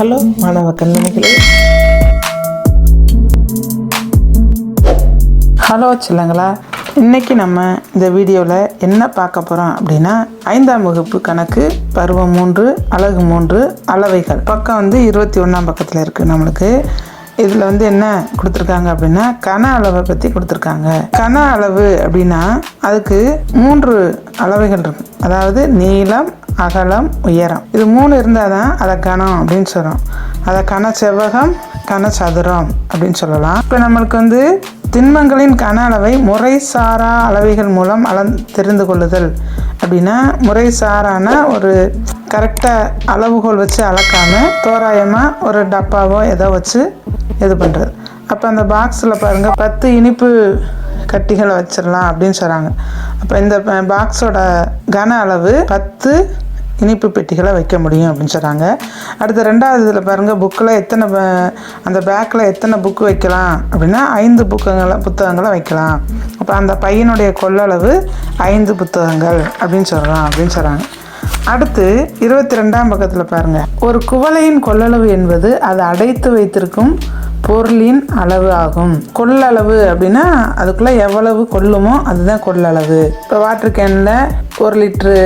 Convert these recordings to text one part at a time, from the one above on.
Hello மாணவ கண்மணிகளே hello சில்லங்களா. இன்னைக்கு நம்ம இந்த வீடியோவில் என்ன பார்க்க போகிறோம் அப்படின்னா ஐந்தாம் வகுப்பு கணக்கு பருவம் மூன்று அழகு மூன்று அளவைகள். பக்கம் வந்து இருபத்தி ஒன்றாம் பக்கத்தில் இருக்குது நம்மளுக்கு. இதில் வந்து என்ன கொடுத்துருக்காங்க அப்படின்னா கன அளவை பற்றி கொடுத்துருக்காங்க. கன அளவு அப்படின்னா அதுக்கு மூன்று அளவைகள் இருக்கு. அதாவது நீளம் அகலம் உயரம். இது மூணு இருந்தால் தான் அதை கணம் அப்படின்னு சொல்கிறோம் அதை கன செவ்வகம் கன சதுரம் அப்படின்னு சொல்லலாம். இப்போ நம்மளுக்கு வந்து திண்மங்களின் கன அளவை முறைசாரா அளவைகள் மூலம் அளந் தெரிந்து கொள்ளுதல். அப்படின்னா முறைசாரான ஒரு கரெக்டாக அளவுகோல் வச்சு அளக்காமல் தோராயமாக ஒரு டப்பாவோ ஏதோ வச்சு இது பண்ணுறது அப்போ அந்த பாக்ஸில் பாருங்கள் பத்து இனிப்பு கட்டிகளை வச்சிடலாம் அப்படின்னு சொல்கிறாங்க அப்போ இந்த பாக்ஸோட கன அளவு பத்து இனிப்பு பெட்டிகளை வைக்க முடியும் அப்படின்னு சொல்கிறாங்க அடுத்து ரெண்டாவது இதில் பாருங்கள் புக்கில் எத்தனை அந்த பேக்கில் எத்தனை புக்கு வைக்கலாம் அப்படின்னா ஐந்து புக்கங்களை புத்தகங்களை வைக்கலாம். அப்போ அந்த பையனுடைய கொள்ளளவு ஐந்து புத்தகங்கள் அப்படின்னு சொல்கிறான் அப்படின்னு சொல்கிறாங்க அடுத்து இருபத்தி ரெண்டாம் பக்கத்தில் பாருங்கள் ஒரு குவளையின் கொள்ளளவு என்பது அது அடைத்து வைத்திருக்கும் பொருளின் அளவு ஆகும். கொள்ளளவு அப்படின்னா அதுக்குள்ளே எவ்வளவு கொள்ளுமோ அதுதான் கொள்ளளவு. இப்போ வாட்டர் கேனில் ஒரு லிட்ரு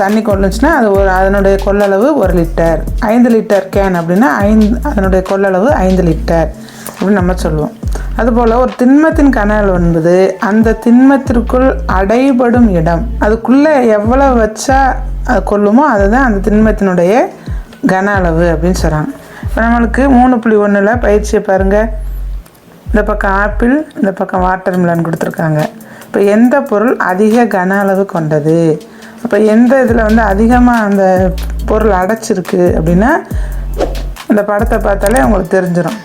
தண்ணி கொள்ளுச்சுன்னா அது ஒரு அதனுடைய கொள்ளளவு ஒரு லிட்டர். ஐந்து லிட்டர் கேன் அப்படின்னா ஐந்து அதனுடைய கொள்ளளவு ஐந்து லிட்டர் அப்படின்னு நம்ம சொல்லுவோம். அதுபோல் ஒரு திண்மத்தின் கனல் என்பது அந்த திண்மத்திற்குள் அடைபடும் இடம். அதுக்குள்ளே எவ்வளோ வச்சா அது கொள்ளுமோ அதுதான் அந்த திண்மத்தினுடைய கன அளவு அப்படின்னு சொல்கிறாங்க இப்போ நம்மளுக்கு மூணு புள்ளி ஒன்றில் பயிற்சியை பாருங்கள் இந்த பக்கம் ஆப்பிள் இந்த பக்கம் வாட்டர் மிலன் கொடுத்துருக்காங்க. இப்போ எந்த பொருள் அதிக கன அளவு கொண்டது? அப்போ எந்த இதில் வந்து அதிகமாக அந்த பொருள் அடைச்சிருக்கு அப்படின்னா இந்த படத்தை பார்த்தாலே உங்களுக்கு தெரிஞ்சிடும்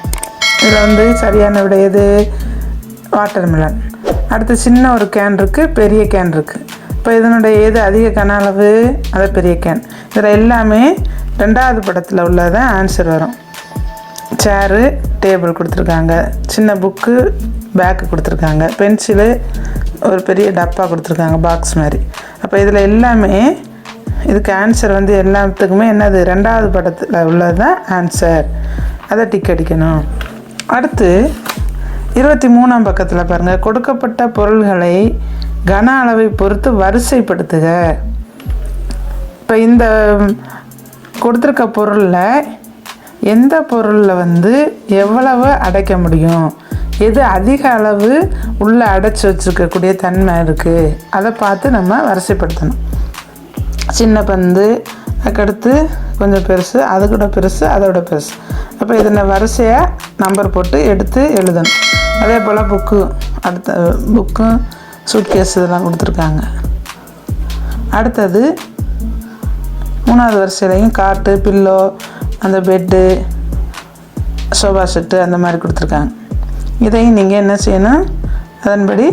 இதில் வந்து சரியான விட எது? Watermelon. அடுத்து சின்ன ஒரு கேன் இருக்குது பெரிய கேன் இருக்குது இப்போ இதனுடைய எது அதிக கன அளவு? அது பெரிய கேன். இதில் எல்லாமே ரெண்டாவது படத்தில் உள்ளதான் ஆன்சர் வரும். சேரு டேபிள் கொடுத்துருக்காங்க. சின்ன புக்கு பேக்கு கொடுத்துருக்காங்க. பென்சிலு ஒரு பெரிய டப்பா கொடுத்துருக்காங்க பாக்ஸ் மாதிரி. அப்போ இதில் எல்லாமே இதுக்கு ஆன்சர் வந்து எல்லாத்துக்குமே என்னது? ரெண்டாவது படத்தில் உள்ளது தான் ஆன்சர் அதை டிக் அடிக்கணும். அடுத்து இருபத்தி மூணாம் பக்கத்தில் பாருங்கள் கொடுக்கப்பட்ட பொருள்களை கன அளவை பொறுத்து வரிசைப்படுத்துக. இப்போ இந்த கொடுத்துருக்க பொருளில் எந்த பொருளில் வந்து எவ்வளவு அடைக்க முடியும்? எது அதிக அளவு உள்ளே அடைச்சி வச்சுருக்கக்கூடிய தன்மை இருக்குது அதை பார்த்து நம்ம வரிசைப்படுத்தணும். சின்ன பந்து அதுக்கடுத்து கொஞ்சம் பெருசு அது கூட பெருசு அதோட பெருசு. அப்போ இதில் வரிசையாக நம்பர் போட்டு எடுத்து எழுதணும். அதே போல் புக்கு அடுத்த புக்கும் சூட்கேஸ் இதெல்லாம் கொடுத்துருக்காங்க. அடுத்தது மூணாவது வரிசையிலையும் காட்டு பில்லோ அந்த பெட்டு சோஃபா செட்டு அந்த மாதிரி கொடுத்துருக்காங்க. இதையும் நீங்கள் என்ன செய்யணும்? அதன்படி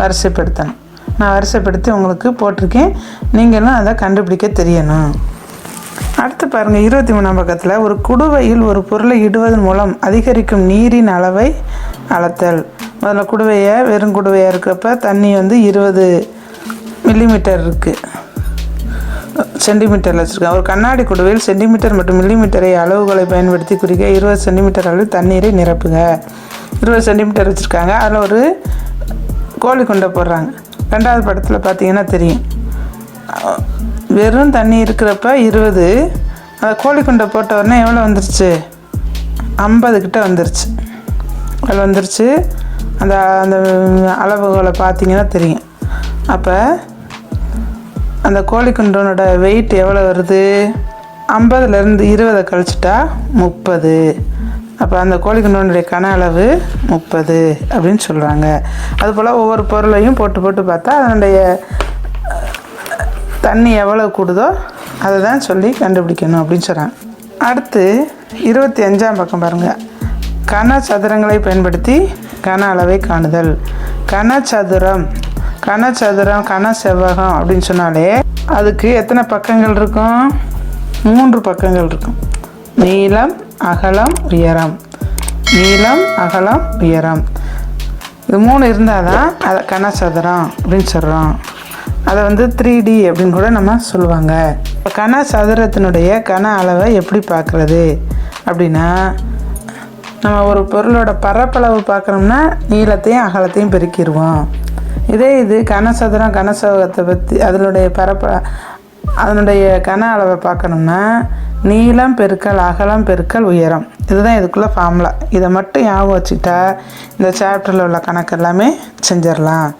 வரிசைப்படுத்தணும். நான் வரிசைப்படுத்தி உங்களுக்கு போட்டிருக்கேன். நீங்களும் அதை கண்டுபிடிக்க தெரியணும். அடுத்து பாருங்கள் இருபத்தி மூணாம் பக்கத்தில் ஒரு குடுவையில் ஒரு பொருளை இடுவதன் மூலம் அதிகரிக்கும் நீரின் அளவை அளத்தல். முதல்ல குடுவையை வெறும் குடுவையாக இருக்கப்ப தண்ணி வந்து இருபது மில்லிமீட்டர் இருக்குது சென்டிமீட்டரில் வச்சுருக்கேன். ஒரு கண்ணாடி குடுவையில் சென்டிமீட்டர் மற்றும் மில்லிமீட்டரை அளவுகளை பயன்படுத்தி குறிக்க இருபது சென்டிமீட்டர் அளவில் தண்ணீரை நிரப்புங்க இருபது சென்டிமீட்டர் வச்சுருக்காங்க. அதில் ஒரு கோழி குண்டை போடுறாங்க. ரெண்டாவது படத்தில் பார்த்தீங்கன்னா தெரியும். வெறும் தண்ணி இருக்கிறப்ப இருபது. அந்த கோழி குண்டை போட்ட உடனே எவ்வளோ வந்துருச்சு? ஐம்பது கிட்ட வந்துருச்சு. அதில் வந்துருச்சு. அந்த அந்த அளவுகளை பார்த்தீங்கன்னா தெரியும். அப்போ அந்த கோழிக்குண்டனோட வெயிட் எவ்வளோ வருது? ஐம்பதுலேருந்து இருபதை கழிச்சிட்டா முப்பது. அப்போ அந்த கோழிக்குண்டனுடைய கன அளவு முப்பது அப்படின்னு சொல்கிறாங்க அதுபோல் ஒவ்வொரு பொருளையும் போட்டு போட்டு பார்த்தா அதனுடைய தண்ணி எவ்வளோ கூடுதோ அதை தான் சொல்லி கண்டுபிடிக்கணும் அப்படின்னு சொல்கிறாங்க அடுத்து இருபத்தி அஞ்சாம் பக்கம் பாருங்கள் கன சதுரங்களை பயன்படுத்தி கன அளவை காணுதல். கனச்சதுரம் கனச்சதுரம் கன செவ்வகம் அப்படின்னு சொன்னாலே அதுக்கு எத்தனை பக்கங்கள் இருக்கும்? மூன்று பக்கங்கள் இருக்கும். நீளம் அகலம் உயரம். நீளம் அகலம் உயரம். இது மூணு இருந்தால் தான் அதை கனசதுரம் அப்படின்னு சொல்கிறோம் அதை வந்து த்ரீ டி அப்படின்னு கூட நம்ம சொல்லுவாங்க. இப்போ கன சதுரத்தினுடைய கன அளவை எப்படி பார்க்குறது? அப்படின்னா நம்ம ஒரு பொருளோட பரப்பளவு பார்க்குறோம்னா நீளத்தையும் அகலத்தையும் பெருக்கிடுவோம். இதே இது கனசதுரம் கனசதுரத்தை பற்றி அதனுடைய பரப்ப அதனுடைய கன அளவை பார்க்கணும்னா நீளம் பெருக்கல் அகலம் பெருக்கல் உயரம். இதுதான் இதுக்குள்ள ஃபார்முலா இதை மட்டும் ஞாபகம் வச்சுட்டா இந்த சாப்டரில் உள்ள கணக்கு எல்லாமே செஞ்சிடலாம்.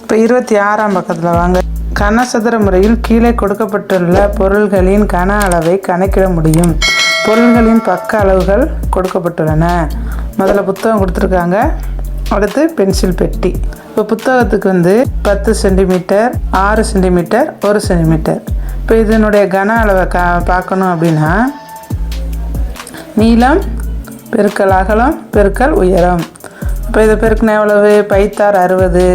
இப்போ இருபத்தி ஆறாம் பக்கத்தில் வாங்க. கனசதுர முறையில் கீழே கொடுக்கப்பட்டுள்ள பொருள்களின் கன அளவை கணக்கிட முடியும். பொருள்களின் பக்க அளவுகள் கொடுக்கப்பட்டுள்ளன. முதல்ல புத்தகம் கொடுத்துருக்காங்க. அடுத்து பென்சில் பெட்டி. இப்போ புத்தகத்துக்கு வந்து பத்து சென்டிமீட்டர் ஆறு சென்டிமீட்டர் ஒரு சென்டிமீட்டர். இப்போ இதனுடைய கன அளவை கா பார்க்கணும் அப்படின்னா நீளம் பெருக்கல் அகலம் பெருக்கல் உயரம். இப்போ இதை பெருக்கின எவ்வளவு? பைத்தார் அறுபது.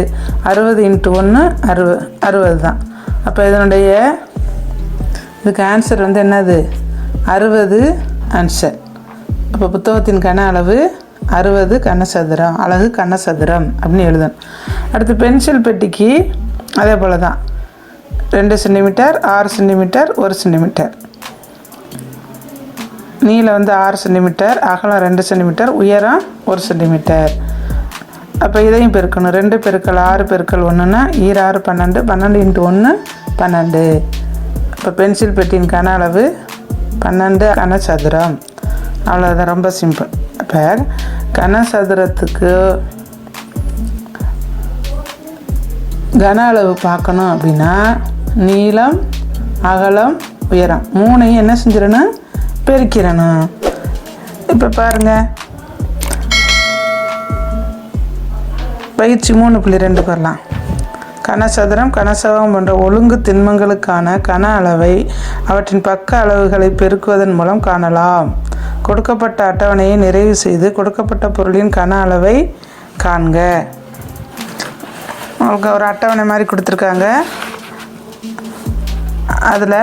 அறுபது இன்ட்டு ஒன்று அறுபது அறுபது தான். அப்போ இதனுடைய இதுக்கு ஆன்சர் வந்து என்னது? அறுபது ஆன்சர் அப்போ புத்தகத்தின் கன அளவு அறுபது கனசதுரம் அழகு கனசதுரம் அப்படின்னு எழுதணும். அடுத்து பென்சில் பெட்டிக்கு அதே போல் தான் ரெண்டு சென்டிமீட்டர் ஆறு சென்டிமீட்டர் ஒரு சென்டிமீட்டர் நீளம் வந்து ஆறு சென்டிமீட்டர் அகலம் ரெண்டு சென்டிமீட்டர் உயரம் ஒரு சென்டிமீட்டர் அப்போ இதையும் பெருக்கணும். ரெண்டு பெருக்கள் ஆறு பெருக்கள் ஒன்றுன்னா ஈர ஆறு பன்னெண்டு பன்னெண்டு இன்ட்டு ஒன்று பன்னெண்டு. இப்போ பென்சில் பெட்டியின் கன அளவு பன்னெண்டு கனசதுரம் அவ்வளோதான் ரொம்ப சிம்பிள் இப்போ கனசதுரத்துக்கு கன அளவு பார்க்கணும் அப்படின்னா நீளம் அகலம் உயரம். மூணையும் என்ன செஞ்சிடணும்? பெருக்கிறணும் இப்போ பாருங்கள் பயிற்சி மூணு புள்ளி ரெண்டு வரலாம் கனசதுரம் கனசவகம் போன்ற ஒழுங்கு திண்மங்களுக்கான கன அளவை அவற்றின் பக்க அளவுகளை பெருக்குவதன் மூலம் காணலாம். கொடுக்கப்பட்ட அட்டவணையை நிறைவு செய்து கொடுக்கப்பட்ட பொருளின் கன அளவை காண்க. உங்களுக்கு ஒரு அட்டவணை மாதிரி கொடுத்துருக்காங்க. அதில்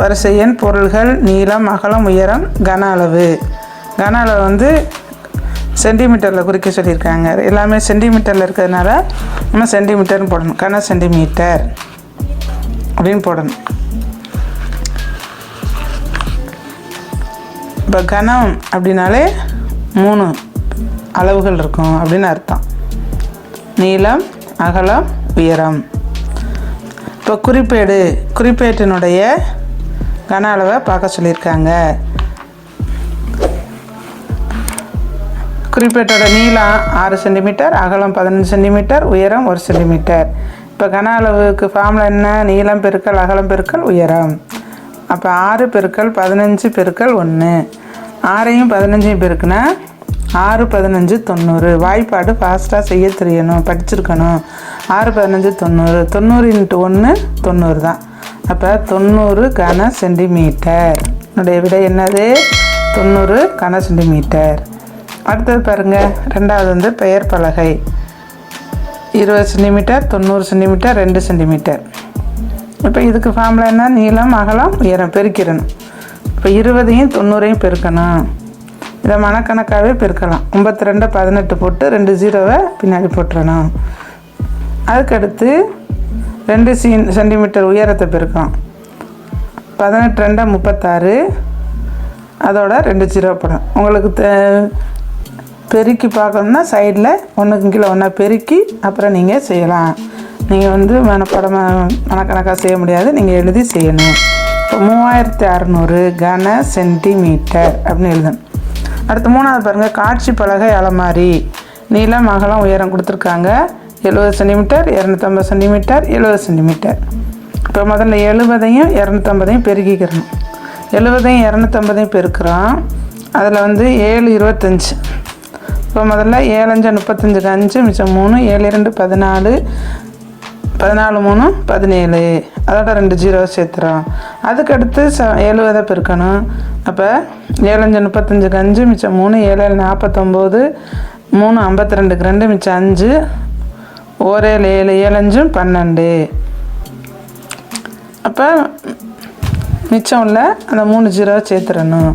வரிசை எண் பொருள்கள் நீளம் அகலம் உயரம் கன அளவு. கன அளவு வந்து சென்டிமீட்டரில் குறிக்க சொல்லியிருக்காங்க. எல்லாமே சென்டிமீட்டரில் இருக்கிறதுனால நம்ம சென்டிமீட்டர்னு போடணும். கன சென்டிமீட்டர் அப்படின்னு போடணும். இப்போ கனம் அப்படின்னாலே மூணு அளவுகள் இருக்கும் அப்படின்னு அர்த்தம். நீளம் அகலம் உயரம். இப்போ குறிப்பேடு குறிப்பேட்டினுடைய கன அளவை பார்க்க சொல்லியிருக்காங்க. குறிப்பேட்டோட நீளம் ஆறு சென்டிமீட்டர் அகலம் பதினஞ்சு சென்டிமீட்டர் உயரம் ஒரு சென்டிமீட்டர். இப்போ கன அளவுக்கு ஃபார்மில் என்ன? நீளம் பெருக்கல் அகலம் பெருக்கல் உயரம். அப்போ ஆறு பெருக்கள் பதினஞ்சு பெருக்கள் ஒன்று ஆறையும் பதினஞ்சையும் பெருக்குனா ஆறு பதினஞ்சு தொண்ணூறு. வாய்ப்பாடு ஃபாஸ்ட்டாக செய்ய தெரியணும் படிச்சிருக்கணும். ஆறு பதினஞ்சு தொண்ணூறு. தொண்ணூறு இன்ட்டு ஒன்று தொண்ணூறு தான். அப்போ தொண்ணூறு கன சென்டிமீட்டர். என்னுடைய விடை என்னது? தொண்ணூறு கன சென்டிமீட்டர். அடுத்தது பாருங்கள் ரெண்டாவது வந்து பெயர் பலகை. இருபது சென்டிமீட்டர் தொண்ணூறு சென்டிமீட்டர் ரெண்டு சென்டிமீட்டர். இப்போ இதுக்கு ஃபார்முலா என்ன? நீளம் அகலம் உயரம் பெருக்கிடணும் இப்போ இருபதையும் தொண்ணூறையும் பெருக்கணும். இதை மனக்கணக்காகவே பெருக்கலாம். ஐம்பத்தி ரெண்டு பதினெட்டு போட்டு ரெண்டு ஜீரோவை பின்னாடி போட்டுறணும். அதுக்கடுத்து ரெண்டு சி சென்டிமீட்டர் உயரத்தை பெருக்கணும் பதினெட்டு ரெண்டா முப்பத்தாறு. அதோட ரெண்டு ஜீரோ படம் உங்களுக்கு பெருக்கி பார்க்கணுன்னா சைடில் ஒன்றுக்கு கீழே ஒன்றா பெருக்கி அப்புறம் நீங்கள் செய்யலாம். நீங்கள் வந்து மனப்படமாக மனக்கணக்காக செய்ய முடியாது நீங்கள் எழுதி செய்யணும். இப்போ மூவாயிரத்தி அறநூறு கன சென்டிமீட்டர் அப்படின்னு எழுதணும். அடுத்து மூணாவது பாருங்கள் காட்சி பலகை அலமாரி. நீளம் அகலம் உயரம் கொடுத்துருக்காங்க. எழுபது சென்டிமீட்டர் இரநூத்தம்பது சென்டிமீட்டர் எழுபது சென்டிமீட்டர். இப்போ முதல்ல எழுபதையும் இரநூத்தம்பதையும் பெருக்கிக்கிறணும். எழுபதையும் இரநூத்தம்பதையும் பெருக்கிறோம். அதில் வந்து ஏழு இருபத்தஞ்சி. இப்போ முதல்ல ஏழஞ்சு முப்பத்தஞ்சுக்கு அஞ்சு மிச்சம் மூணு ஏழு இரண்டு பதினாலு பதினாலு மூணு பதினேழு. அதோட ரெண்டு ஜீரோ சேர்த்துறோம் அதுக்கடுத்து ச எழுபதை பெருக்கணும். அப்போ ஏழஞ்சு முப்பத்தஞ்சுக்கு அஞ்சு மிச்சம் மூணு ஏழு ஏழு நாற்பத்தொம்போது மூணு ஐம்பத்தி ரெண்டுக்கு ரெண்டு மிச்சம் அஞ்சு. ஓரேழு ஏழு ஏழஞ்சும் பன்னெண்டு. அப்போ மிச்சம் உள்ள அந்த மூணு ஜீரோ சேர்த்துறணும்.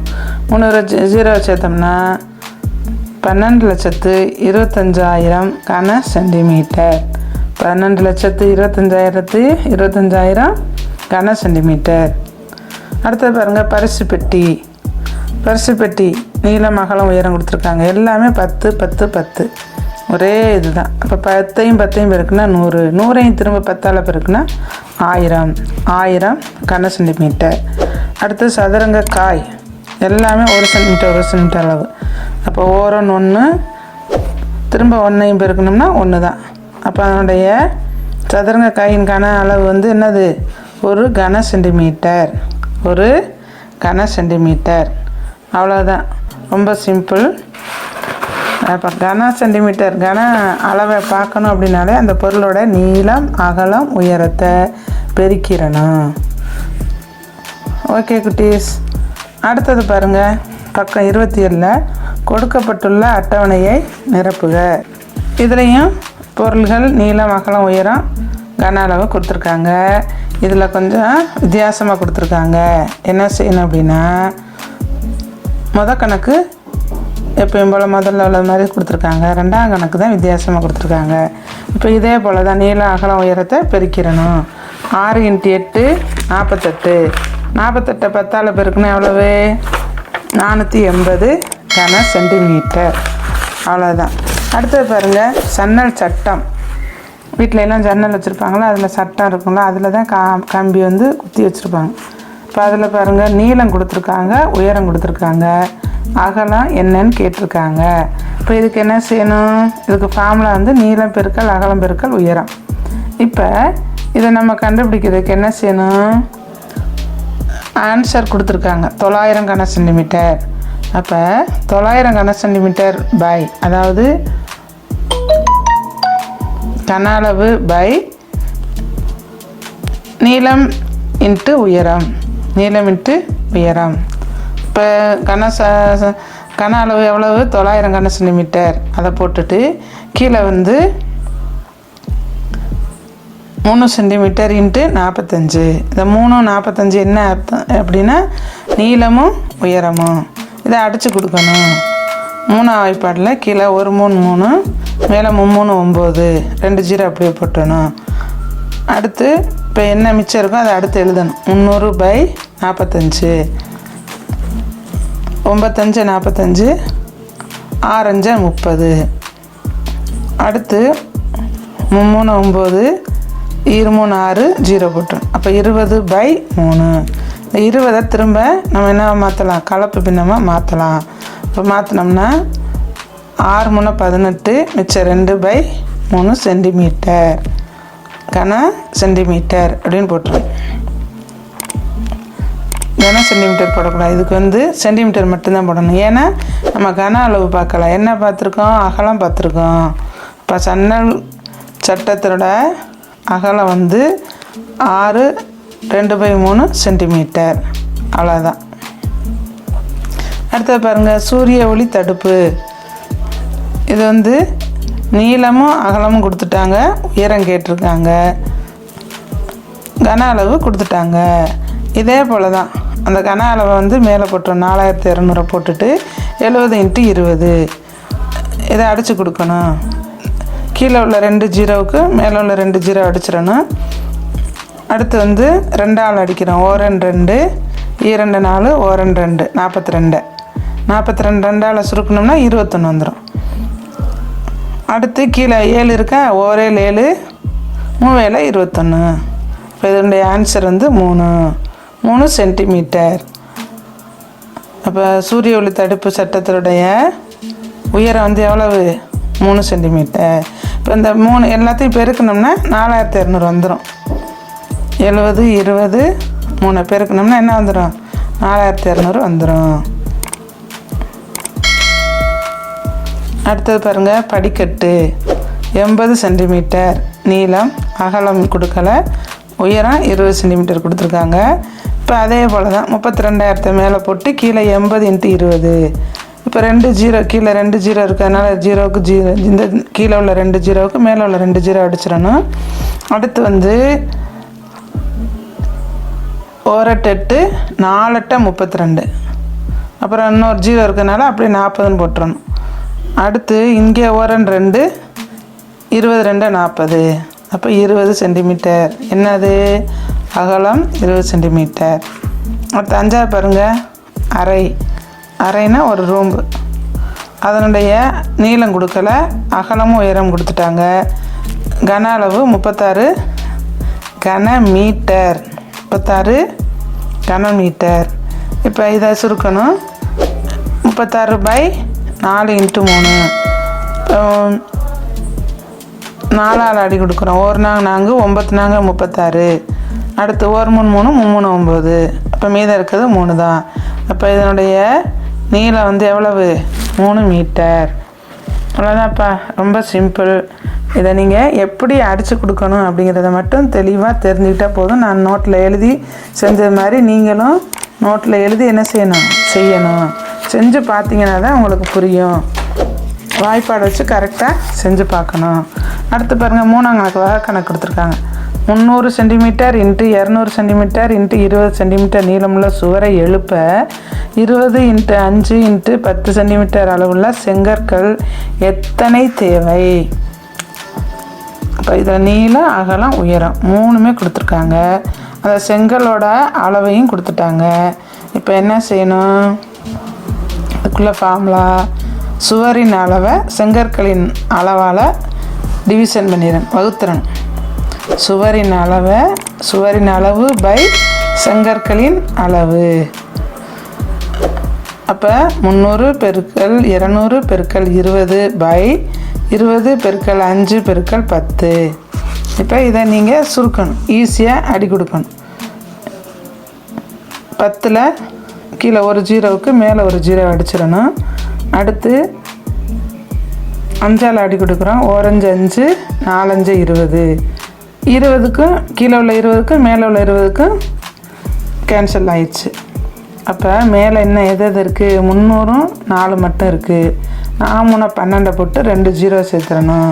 மூணு ஜீ- ஜீரோ சேர்த்தோம்னா பன்னெண்டு லட்சத்து இருபத்தஞ்சாயிரம் கன சென்டிமீட்டர். பன்னெண்டு லட்சத்து இருபத்தஞ்சாயிரத்து இருபத்தஞ்சாயிரம் கன சென்டிமீட்டர். அடுத்தது பாருங்கள் பரிசு பெட்டி. பரிசு பெட்டி நீளம் அகலம் உயரம் கொடுத்துருக்காங்க. எல்லாமே பத்து பத்து பத்து. ஒரே இதுதான். அப்போ பத்தையும் பத்தையும் பெருக்குன்னா நூறு. நூறையும் திரும்ப பத்தால் பெருக்குன்னா ஆயிரம். ஆயிரம் கன சென்டிமீட்டர். அடுத்து சதுரங்க காய். எல்லாமே ஒரு சென்டிமீட்டர் ஒரு சென்டிமீட்டர் அளவு. அப்போ ஓரன் ஒன்று திரும்ப ஒன்றையும் பெருக்கணும்னா ஒன்று தான் அப்போ அதனுடைய சதுரங்க காயின் கன அளவு வந்து என்னது? ஒரு கன சென்டிமீட்டர். ஒரு கன சென்டிமீட்டர். அவ்வளோதான் ரொம்ப சிம்பிள். அப்போ கன சென்டிமீட்டர் கன அளவை பார்க்கணும் அப்படின்னாலே அந்த பொருளோட நீளம் அகலம் உயரத்தை பெருக்கிடணும். ஓகே குட்டீஸ். அடுத்தது பாருங்கள் பக்கம் இருபத்தி ஏழில் கொடுக்கப்பட்டுள்ள அட்டவணையை நிரப்புக. இதுலேயும் பொருள்கள் நீளம் அகலம் உயரம் கன அளவு கொடுத்துருக்காங்க. இதில் கொஞ்சம் வித்தியாசமாக கொடுத்துருக்காங்க. என்ன செய்யணும் அப்படின்னா முத கணக்கு எப்பயும் போல் முதல்ல உள்ள மாதிரி கொடுத்துருக்காங்க. ரெண்டாம் கணக்கு தான் வித்தியாசமாக கொடுத்துருக்காங்க. இப்போ இதே போல் தான் நீளம் அகலம் உயரத்தை பெருக்கிடணும். ஆறு இன்ட்டு எட்டு நாற்பத்தெட்டு. நாற்பத்தெட்டை பத்தால் பெருக்கணும் எவ்வளவு? நானூற்றி எண்பது கன சென்டிமீட்டர். அவ்வளோதான் அடுத்தது பாருங்கள் சன்னல் சட்டம். வீட்டில எல்லாம் ஜன்னல் வச்சுருப்பாங்களா அதில் சட்டம் இருக்குங்களா அதில் தான் கா கம்பி வந்து குத்தி வச்சுருப்பாங்க. இப்போ அதில் பாருங்கள் நீளம் கொடுத்துருக்காங்க உயரம் கொடுத்துருக்காங்க. அகலம் என்னன்னு கேட்டிருக்காங்க. இப்போ இதுக்கு என்ன செய்யணும்? இதுக்கு ஃபார்முலா வந்து நீளம் பெருக்கல் அகலம் பெருக்கல் உயரம். இப்போ இதை நம்ம கண்டுபிடிக்கிறதுக்கு என்ன செய்யணும்? ஆன்சர் கொடுத்துருக்காங்க. தொள்ளாயிரம் கன சென்டிமீட்டர் அப்போ தொள்ளாயிரம் கன சென்டிமீட்டர் பை அதாவது கன அளவு பை நீளம் இன்ட்டு உயரம். நீளம் இன்ட்டு உயரம். இப்போ கன ச ச- கன அளவு எவ்வளவு? தொள்ளாயிரம் கன சென்டிமீட்டர். அதை போட்டுட்டு கீழே வந்து மூணு சென்டிமீட்டர் இன்ட்டு நாற்பத்தஞ்சு. இந்த மூணு நாற்பத்தஞ்சு என்ன அர்த்தம்? அப்படின்னா நீளமும் உயரமும். இதை அடித்து கொடுக்கணும். மூணாம் வாய்ப்பாடில் கீழே ஒரு மூணு மூணு மேலே மும்மூணு ஒம்பது. ரெண்டு ஜீரோ அப்படியே போட்டணும். அடுத்து இப்போ என்ன மிச்சம் இருக்கோ அதை அடுத்து எழுதணும். முந்நூறு பை நாற்பத்தஞ்சு. ஒம்பத்தஞ்சு நாற்பத்தஞ்சு. ஆறஞ்சு முப்பது. அடுத்து மூணு ஒம்பது. இரு மூணு ஆறு ஜீரோ போட்டணும். அப்போ இருபது பை மூணு. இந்த இருபதை திரும்ப நம்ம என்ன மாற்றலாம் கலப்பு பின்னமாக மாற்றலாம் இப்போ மாற்றினோம்னா ஆறு மூணு பதினெட்டு மிச்சம் ரெண்டு பை மூணு சென்டிமீட்டர். கன சென்டிமீட்டர் அப்படின்னு போட்டுருவேன் கன சென்டிமீட்டர் போடக்கூடாது. இதுக்கு வந்து சென்டிமீட்டர் மட்டும்தான் போடணும். ஏன்னா நம்ம கன அளவு பார்க்கலாம் என்ன பார்த்துருக்கோம்? அகலம் பார்த்துருக்கோம். இப்போ சன்னல் சட்டத்தோட அகலம் வந்து ஆறு ரெண்டு பை மூணு சென்டிமீட்டர். அவ்வளோதான் அடுத்தது பாருங்கள் சூரிய ஒளி தடுப்பு. இது வந்து நீளமும் அகலமும் கொடுத்துட்டாங்க உயரம் கேட்டிருக்காங்க. கன அளவு கொடுத்துட்டாங்க. இதே போல் தான் அந்த கன அளவை வந்து மேலே போட்டுரும் நாலாயிரத்தி இரநூறு போட்டுட்டு எழுபது இன்ட்டு இருபது. இதை அடித்து கொடுக்கணும். கீழே உள்ள ரெண்டு ஜீரோவுக்கு மேலே உள்ள ரெண்டு ஜீரோ அடிச்சிடணும். அடுத்து வந்து ரெண்டாள் அடிக்கிறோம் ஓரன் ரெண்டு ஈரெண்டு நாலு ஓரன் ரெண்டு நாற்பத்தி ரெண்டு. நாற்பத்தி ரெண்டு ரெண்டால் சுருக்கணும்னா இருபத்தொன்று வந்துடும் அடுத்து கீழே ஏழு இருக்கா? ஒரேல் ஏழு மூவேல இருபத்தொன்று இப்போ இதனுடைய ஆன்சர் வந்து மூணு. மூணு சென்டிமீட்டர் அப்போ சூரிய ஒளி தடுப்பு சட்டத்தினுடைய உயரம் வந்து எவ்வளவு? மூணு சென்டிமீட்டர் இப்போ இந்த மூணு எல்லாத்தையும் பெருக்கணும்னா நாலாயிரத்தி இரநூறு வந்துடும் எழுபது இருபது மூணு பெருக்கணும்னா என்ன வந்துடும் நாலாயிரத்தி இரநூறு வந்துடும் அடுத்தது பாருங்கள் படிக்கட்டு. எண்பது சென்டிமீட்டர் நீளம் அகலம் கொடுக்கல. உயரம் இருபது சென்டிமீட்டர் கொடுத்துருக்காங்க. இப்போ அதே போல் தான் முப்பத்தி ரெண்டாயிரத்தை மேலே போட்டு கீழே எண்பது இன்ட்டு இருபது. இப்போ ரெண்டு ஜீரோ கீழே ரெண்டு ஜீரோ இருக்கிறதுனால ஜீரோவுக்கு ஜீரோ இந்த கீழே உள்ள ரெண்டு ஜீரோவுக்கு மேலே உள்ள ரெண்டு ஜீரோ அடிச்சிடணும். அடுத்து வந்து ஓரட்டெட்டு நாலட்டை முப்பத்தி ரெண்டு அப்புறம் இன்னொரு ஜீரோ இருக்கிறதுனால அப்படியே நாற்பதுன்னு போட்டுறணும். அடுத்து இங்கே ஓரன் ரெண்டு இருபது ரெண்டு நாற்பது. அப்போ இருபது சென்டிமீட்டர். என்னது? அகலம் இருபது சென்டிமீட்டர். அடுத்து அஞ்சாவது பாருங்கள் அறை அறைனா ஒரு ரூம்பு. அதனுடைய நீளம் கொடுக்கல. அகலமும் உயரம் கொடுத்துட்டாங்க. கன அளவு முப்பத்தாறு கன மீட்டர். முப்பத்தாறு கன மீட்டர். இப்போ இதை சுருக்கணும். முப்பத்தாறு பை நாலு இன்ட்டு மூணு. நாலு நாலால் அடி கொடுக்குறோம். ஒரு நாங்க நாங்கள் ஒம்பத்து நாங்க முப்பத்தாறு. அடுத்து ஒரு மூணு மூணு மும்மூணு ஒம்பது. அப்போ மீதம் இருக்கிறது மூணு தான். அப்போ இதனுடைய நீளம் வந்து எவ்வளவு? மூணு மீட்டர். அவ்வளோதான்ப்பா ரொம்ப சிம்பிள் இதை நீங்கள் எப்படி அடித்து கொடுக்கணும் அப்படிங்கிறத மட்டும் தெளிவாக தெரிஞ்சுக்கிட்டால் போதும். நான் நோட்டில் எழுதி செஞ்சது மாதிரி நீங்களும் நோட்டில் எழுதி என்ன செய்யணும்? செய்யணும். செஞ்சு பார்த்தீங்கன்னா தான் உங்களுக்கு புரியும். வாய்ப்பாடு வச்சு கரெக்டாக செஞ்சு பார்க்கணும். அடுத்து பாருங்கள் மூணாம் கணக்கு வகை கணக்கு கொடுத்துருக்காங்க. முந்நூறு சென்டிமீட்டர் இன்ட்டு இரநூறு சென்டிமீட்டர் இன்ட்டு இருபது சென்டிமீட்டர் நீளமுள்ள சுவரை எழுப்ப இருபது இன்ட்டு அஞ்சு இன்ட்டு பத்து சென்டிமீட்டர் அளவுள்ள செங்கற்கள் எத்தனை தேவை? இப்போ இதில் நீளம் அகலம் உயரம் மூணுமே கொடுத்துருக்காங்க. அந்த செங்கலோட அளவையும் கொடுத்துட்டாங்க. இப்போ என்ன செய்யணும்? அதுக்குள்ளே ஃபார்முலா சுவரின் அளவை செங்கற்களின் அளவால் டிவிஷன் பண்ணிடுறேன் வகுத்துறேன். சுவரின் அளவை சுவரின் அளவு பை செங்கற்களின் அளவு. அப்போ முந்நூறு பெருக்கல் இரநூறு பெருக்கல் இருபது பை இருபது பெருக்கல் அஞ்சு பெருக்கல் பத்து. இப்போ இதை நீங்கள் சுருக்கணும். ஈஸியாக அடி கொடுக்கணும் பத்தில் கீழே ஒரு ஜீரோவுக்கு மேலே ஒரு ஜீரோ அடிச்சிடணும். அடுத்து அஞ்சால் அடி கொடுக்குறோம். ஓரஞ்சு அஞ்சு நாலஞ்சு இருபது. இருபதுக்கும் கீழே உள்ள இருபதுக்கும் மேலே உள்ள இருபதுக்கும் கேன்சல் ஆயிடுச்சு. அப்போ மேலே என்ன எது எது இருக்குது முந்நூறும் நாலு மட்டும் இருக்குது நான் மூணு பன்னெண்டை போட்டு ரெண்டு ஜீரோ சேர்த்துடணும்.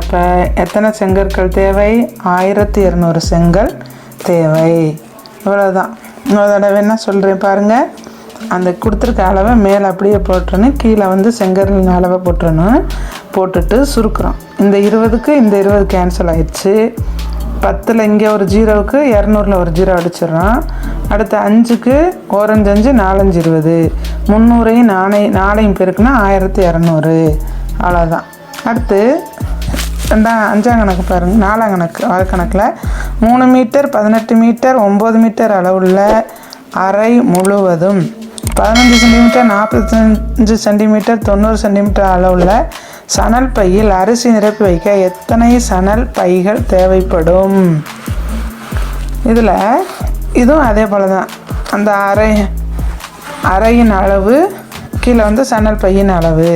அப்போ எத்தனை செங்கற்கள் தேவை? ஆயிரத்தி இரநூறு செங்கல் தேவை. இவ்வளோதான் இன்னொரு தடவை என்ன சொல்கிறேன் பாருங்கள் அந்த கொடுத்துருக்க அளவை மேலே அப்படியே போட்டுறணும். கீழே வந்து செங்கலின் அளவை போட்டுறணும். போட்டுட்டு சுருக்குறோம். இந்த இருபதுக்கு இந்த இருபது கேன்சல் ஆயிடுச்சு. பத்தில் இங்கே ஒரு ஜீரோவுக்கு இரநூறுல ஒரு ஜீரோ அடிச்சிடுறோம். அடுத்து அஞ்சுக்கு ஓரஞ்சு அஞ்சு நாலஞ்சு இருபது. முந்நூறையும் நாணை நாளையும் பெருக்குனா ஆயிரத்தி இரநூறு. அவ்வளோதான் அடுத்து ரெண்டாம் அஞ்சாம் கணக்கு பாருங்கள் நாலாம் கணக்கு ஆறு கணக்கில். மூணு மீட்டர் பதினெட்டு மீட்டர் ஒம்பது மீட்டர் அளவுள்ள அறை முழுவதும் பதினஞ்சு சென்டிமீட்டர் நாற்பத்தஞ்சு சென்டிமீட்டர் தொண்ணூறு சென்டிமீட்டர் அளவுள்ள சணல் பையில் அரிசி நிரப்பி வைக்க எத்தனை சணல் பைகள் தேவைப்படும்? இதில் இதுவும் அதே போல் தான் அந்த அறை அறையின் அளவு கீழே வந்து சணல் பையின் அளவு.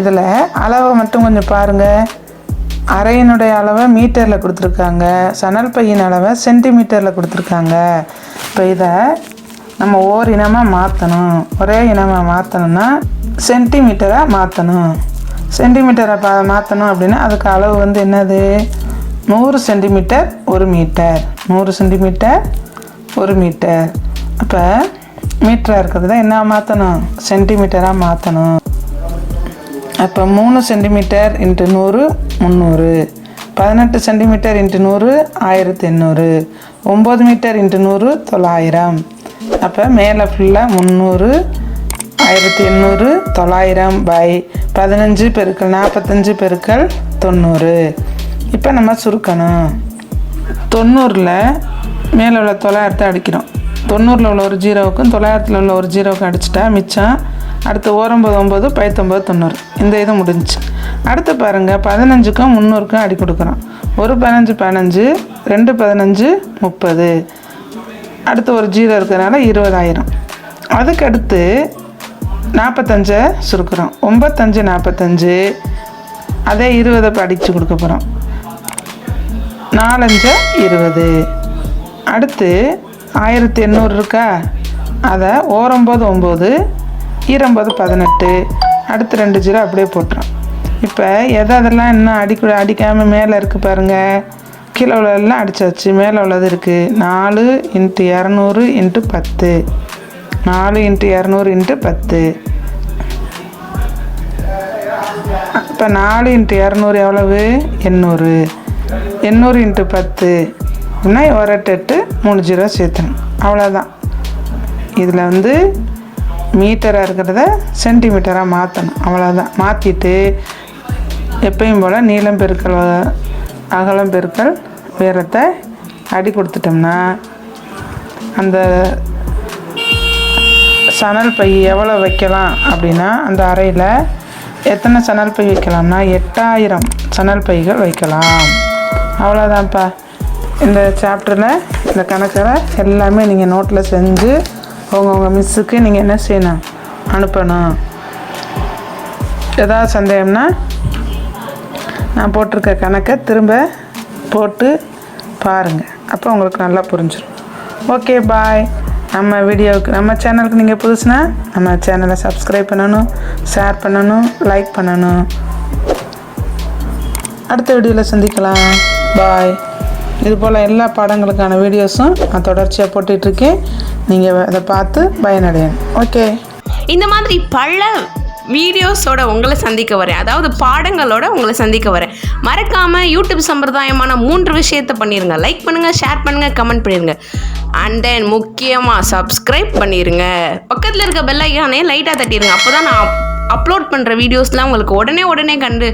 இதில் அளவை மட்டும் கொஞ்சம் பாருங்கள் அறையினுடைய அளவை மீட்டரில் கொடுத்துருக்காங்க. சணல் பையின் அளவை சென்டிமீட்டரில் கொடுத்துருக்காங்க. இப்போ இதை நம்ம ஓர் இனமாக மாற்றணும் ஒரே இனமாக மாற்றணும்னா சென்டிமீட்டராக மாற்றணும் சென்டிமீட்டரை பா மாற்றணும் அப்படின்னா அதுக்கு அளவு வந்து என்னது? நூறு சென்டிமீட்டர் ஒரு மீட்டர் நூறு சென்டிமீட்டர் ஒரு மீட்டர் அப்போ மீட்டராக இருக்கிறது தான் என்ன மாற்றணும் சென்டிமீட்டராக மாற்றணும் அப்போ மூணு சென்டிமீட்டர் இன்ட்டு நூறு முந்நூறு. பதினெட்டு சென்டிமீட்டர் இன்ட்டு நூறு ஆயிரத்தி எண்ணூறு. ஒம்பது மீட்டர் இன்ட்டு நூறு தொள்ளாயிரம். அப்போ மேலே ஃபுல்லாக முந்நூறு ஆயிரத்தி எண்ணூறு தொள்ளாயிரம் பை பதினஞ்சு பெருக்கள் நாற்பத்தஞ்சு பெருக்கள் தொண்ணூறு. இப்போ நம்ம சுருக்கணும். தொண்ணூறில் மேலே உள்ள தொள்ளாயிரத்தை அடிக்கிறோம். தொண்ணூறில் உள்ள ஒரு ஜீரோவுக்கும் தொள்ளாயிரத்தில் உள்ள ஒரு ஜீரோவுக்கும் அடிச்சிட்டா மிச்சம். அடுத்து ஓரம்பது ஒம்பது பைத்தொம்பது தொண்ணூறு. இந்த இது முடிஞ்சிச்சு. அடுத்து பாருங்கள் பதினஞ்சுக்கும் முந்நூறுக்கும் அடி கொடுக்குறோம். ஒரு பதினஞ்சு பதினஞ்சு ரெண்டு பதினஞ்சு முப்பது. அடுத்து ஒரு ஜீரோ இருக்கிறதுனால இருபதாயிரம். அதுக்கடுத்து நாற்பத்தஞ்சை சுருக்குறோம். ஒம்பத்தஞ்சு நாற்பத்தஞ்சு அதே இருபதை படித்து கொடுக்க போகிறோம் நாலஞ்சு இருபது. அடுத்து ஆயிரத்தி எண்ணூறு இருக்கா? அதை ஓரம்பது ஒம்பது ஈரம்பது பதினெட்டு. அடுத்து ரெண்டு ஜீரோ அப்படியே போட்டுரும் இப்போ எதை அதெல்லாம் இன்னும் அடிக்க அடிக்காமல் மேலே இருக்குது பாருங்கள் கீழே உள்ளதெல்லாம் அடிச்சாச்சு மேலே உள்ளது இருக்குது நாலு இன்ட்டு இரநூறு இன்ட்டு பத்து. நாலு இன்ட்டு இரநூறு இன்ட்டு பத்து. இப்போ நாலு இன்ட்டு இரநூறு எவ்வளவு? எண்ணூறு. எண்ணூறு இன்ட்டு பத்து. அப்படின்னா ஒரு எட்டு எட்டு மூணு ஜீரோ சேர்த்தணும் அவ்வளோதான் இதில் வந்து மீட்டராக இருக்கிறத சென்டிமீட்டராக மாற்றணும் அவ்வளோதான் மாற்றிட்டு எப்பயும் போல் நீளம் பெருக்கல் அகலம் பெருக்கல் உயரத்தை அடி கொடுத்துட்டோம்னா அந்த சணல் பை எவ்வளோ வைக்கலாம் அப்படின்னா அந்த அறையில் எத்தனை சணல் பை வைக்கலாம்னா எட்டாயிரம் சணல் பைகள் வைக்கலாம். அவ்வளோதான்ப்பா இந்த சாப்டரில் இந்த கணக்கில் எல்லாமே நீங்கள் நோட்டில் செஞ்சு உங்கவுங்க மிஸ்ஸுக்கு நீங்கள் என்ன செய்யணும்? அனுப்பணும். ஏதாவது சந்தேகம்னா நான் போட்டிருக்க கணக்கை திரும்ப போட்டு பாருங்கள் அப்போ உங்களுக்கு நல்லா புரிஞ்சிடும் ஓகே பாய் நம்ம வீடியோவுக்கு நம்ம சேனலுக்கு நீங்கள் புதுசுனா நம்ம சேனலை சப்ஸ்கிரைப் பண்ணணும் ஷேர் பண்ணணும் லைக் பண்ணணும். அடுத்த வீடியோவில் சந்திக்கலாம். பாய் இது போல் எல்லா பாடங்களுக்கான வீடியோஸும் நான் தொடர்ச்சியாக போட்டுட்ருக்கேன் நீங்கள் அதை பார்த்து பயனடையணும். ஓகே இந்த மாதிரி பல வீடியோஸோட உங்களை சந்திக்க வரேன். அதாவது பாடங்களோட உங்களை சந்திக்க வரேன். மறக்காமல் யூடியூப் சம்பிரதாயமான மூன்று விஷயத்தை பண்ணிடுங்க லைக் பண்ணுங்கள் ஷேர் பண்ணுங்கள் கமெண்ட் பண்ணிடுங்க அண்ட் தென் முக்கியமாக சப்ஸ்கிரைப் பண்ணிடுங்க பக்கத்தில் இருக்க பெல் ஐக்கானே லைட்டாக தட்டிடுங்க அப்போ தான் நான் அப்லோட் பண்ணுற வீடியோஸ்லாம் உங்களுக்கு உடனே உடனே கண்டு